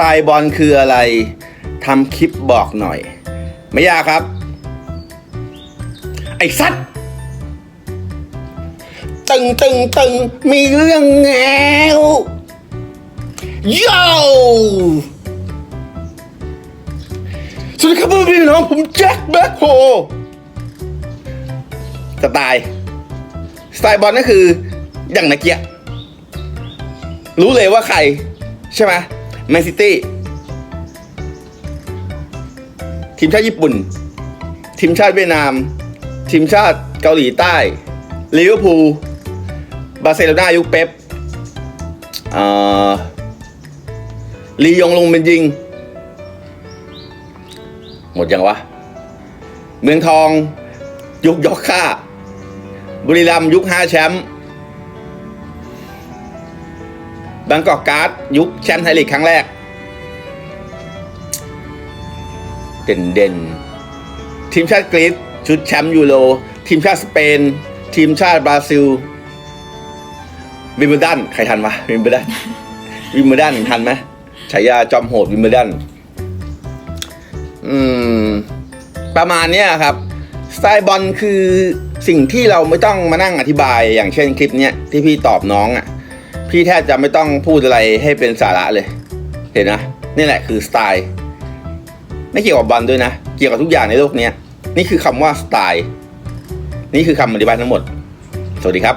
ไตล์บอลคืออะไรทำคลิปบอกหน่อย ไม่ยากครับ ไอ้สัตว์ตึงตึงตึงมีเรื่องแงวโย่สวัสดีครับพี่น้องผมแจ็คแบ็คโฮสไตล์สไตล์บอลก็คืออย่างนักเกียร์รู้เลยว่าใคร ใช่ไหม แมนซิตี้ทีมชาติญี่ปุ่น ทีมชาติเวียดนาม ทีมชาติเกาหลีใต้ลิเวอร์พูลบาร์เซโลนายุคเป๊ปลียงลงเป็นยิง หมดยังวะ เมืองทองยุคยอกค่า บุรีรัมย์ยุคห้าแชมป์ บางกอกการ์ดยุคแชมป์ไทยลีกครั้งแรก เด่นเด่นๆทีมชาติกรีซชุดแชมป์ยูโรทีมชาติสเปน ทีมชาติบราซิลวิมเบลดันใครทันวะวิมเบลดันวิมเบลดันทันไหมฉายาจอมโหดวิมเบลดันอืม ประมาณเนี้ยครับสไตล์บอลคือสิ่งที่เราไม่ต้องมานั่งอธิบายอย่างเช่นคลิปเนี้ยที่พี่ตอบน้องอะ่ะ พี่แทบจะไม่ต้องพูดอะไรให้เป็นสาระเลย เห็นนะนี่แหละคือสไตล์ ไม่เกี่ยวกับบอลด้วยนะ เกี่ยวกับทุกอย่างในโลกนี้นี่คือคำว่าสไตล์ นี่คือคำอธิบายทั้งหมด สวัสดีครับ